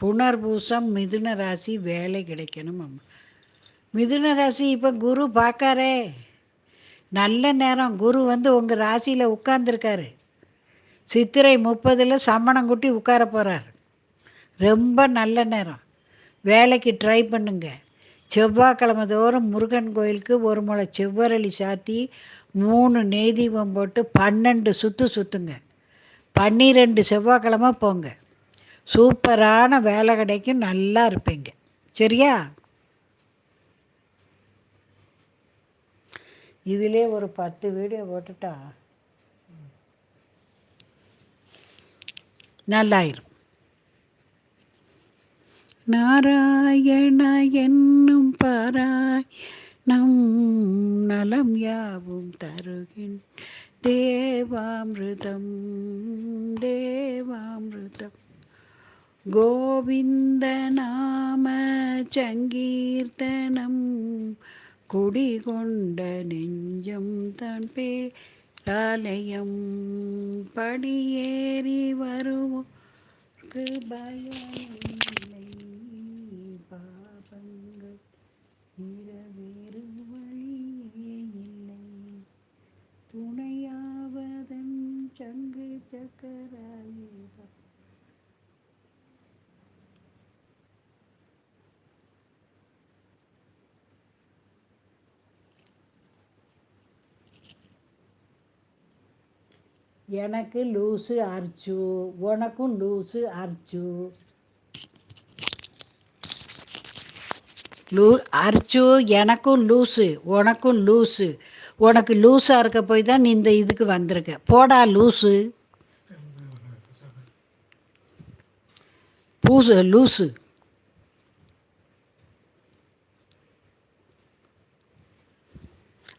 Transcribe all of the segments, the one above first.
புனர்பூசம் மிதுன ராசி வேலை கிடைக்கணும் அம்மா. மிதுன ராசி இப்போ குரு பார்க்காரே நல்ல நேரம். குரு வந்து உங்கள் ராசியில் உட்கார்ந்துருக்காரு. சித்திரை முப்பதில் சம்மணம் குட்டி உட்கார போகிறார் ரொம்ப நல்ல நேரம். வேலைக்கு ட்ரை பண்ணுங்க. செவ்வாய்க்கிழமை தோறும் முருகன் கோயிலுக்கு ஒரு முளை செவ்வரளி சாத்தி மூணு நெய் தீபம் போட்டு பன்னெண்டு சுற்று சுற்றுங்க பன்னிரெண்டு செவ்வாய்க்கிழமை போங்க. சூப்பரான வேலை கிடைக்கும் நல்லா இருப்பீங்க. சரியா? இதிலே ஒரு பத்து வீடியோ போட்டுட்டா நல்லாயிரும். நாராயண என்னும் பாராய் நம் நலம் யாவும் தருகின் தேவாமிருதம் தேவாமிருதம். கோவிந்த நாம சங்கீர்த்தனம் குடிகொண்ட நெஞ்சம் தன் பேராலயம் படியேறி வருவோம். பயம் பாபங்கள். எனக்கு லூசு அர்ச்சு. உனக்கும் லூசு அர்ச்சு. லூ அர்ச்சு எனக்கும் லூசு உனக்கும் லூசு. உனக்கு லூஸாக இருக்க போய் தான் நீ இந்த இதுக்கு வந்திருக்க. போடா லூசு. பூசு லூசு.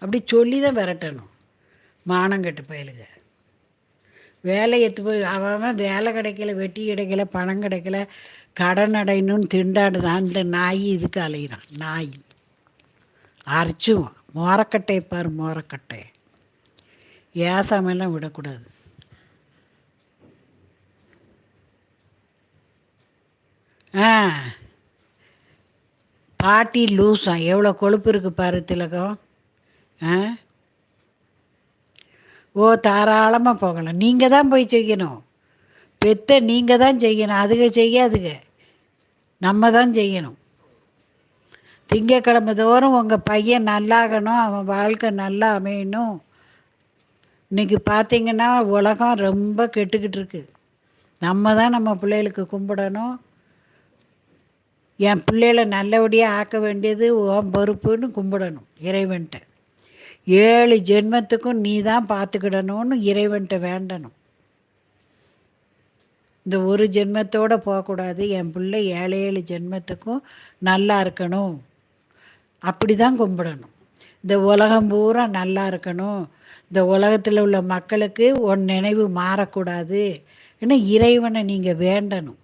அப்படி சொல்லி தான் விரட்டணும் மானங்கெட்ட பயலுங்க. வேலை எத்து போய் அவன் வேலை கிடைக்கல வெட்டி கிடைக்கல பணம் கிடைக்கல கடன் அடையணும்னு திண்டாடுதான் அந்த நாய் இதுக்கு அலையிறான் நாய். அரைச்சும் மோரக்கட்டை பாரு மோரக்கட்டை. ஏசாமெல்லாம் விடக்கூடாது? ஆ. பாட்டி லூஸா எவ்வளோ கொழுப்பு இருக்குது பாரு திலகம். ஆ? ஓ தாராளமாக போகலாம் நீங்கள் தான் போய் செய்யணும். பெத்த நீங்கள் தான் செய்யணும். அதுக செய்யாதுங்க. நம்ம தான் செய்யணும். திங்கக்கிழமை தோறும் உங்கள் பையன் நல்லாகணும். அவன் வாழ்க்கை நல்லா அமையணும். இன்னைக்கு பார்த்தீங்கன்னா உலகம் ரொம்ப கெட்டுக்கிட்டு இருக்கு. நம்ம தான் நம்ம பிள்ளைகளுக்கு கும்பிடணும். என் பிள்ளைகளை நல்லபடியாக ஆக்க வேண்டியது உன் பொறுப்புன்னு கும்பிடணும். இறைவன்கிட்ட ஏழு ஜென்மத்துக்கும் நீ தான் பார்த்துக்கிடணும்னு இறைவன்கிட்ட வேண்டணும். இந்த ஒரு ஜென்மத்தோடு போகக்கூடாது. என் பிள்ளை ஏழு ஏழு ஜென்மத்துக்கும் நல்லா இருக்கணும். அப்படி தான் கும்பிடணும். இந்த உலகம் பூரா நல்லா இருக்கணும். இந்த உலகத்தில் உள்ள மக்களுக்கு உன் நினைவு மாறக்கூடாது. ஏன்னா இறைவனை நீங்கள் வேண்டணும்.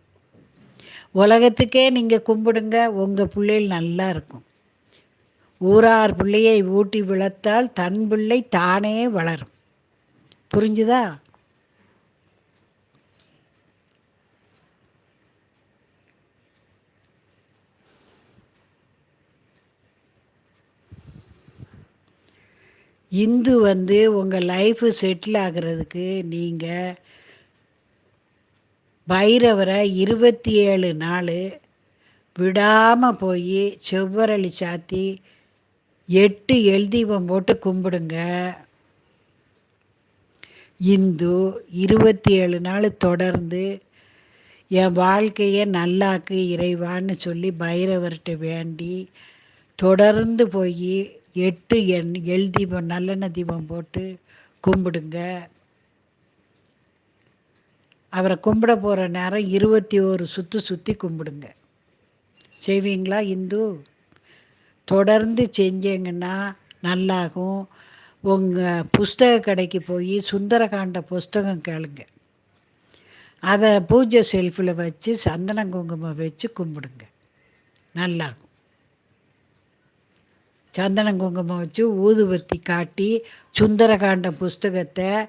உலகத்துக்கே நீங்கள் கும்பிடுங்க. உங்கள் பிள்ளைகள் நல்லா இருக்கும். ஊரார் பிள்ளையை ஊட்டி விளத்தால் தன் பிள்ளை தானே வளரும். புரிஞ்சுதா? இந்து வந்து உங்கள் லைஃபு செட்டில் ஆகிறதுக்கு நீங்கள் பைரவரை இருபத்தி ஏழு நாள் விடாமல் போய் செவ்வரளி சாத்தி எட்டு எல்தீபம் போட்டு கும்பிடுங்க. இந்து இருபத்தி ஏழு நாள் தொடர்ந்து என் வாழ்க்கையை நல்லாக்கு இறைவான்னு சொல்லி பைரவர்கிட்ட வேண்டி தொடர்ந்து போய் எட்டு எண் எல் தீபம் நல்லெண்ணெய் தீபம் போட்டு கும்பிடுங்க. அவரை கும்பிட போகிற நேரம் இருபத்தி ஒரு சுற்று சுற்றி கும்பிடுங்க. செய்வீங்களா இந்து? தொடர்ந்து செஞ்சீங்கன்னா நல்லாகும். உங்கள் புஸ்தக கடைக்கு போய் சுந்தரகாண்ட புஸ்தகம் கேளுங்க. அதை பூஜை செல்ஃபில் வச்சு சந்தன குங்குமம் வச்சு கும்பிடுங்க. நல்லாகும். சந்தன குங்குமம் வச்சு ஊதுபத்தி காட்டி சுந்தரகாண்ட புஸ்தகத்தை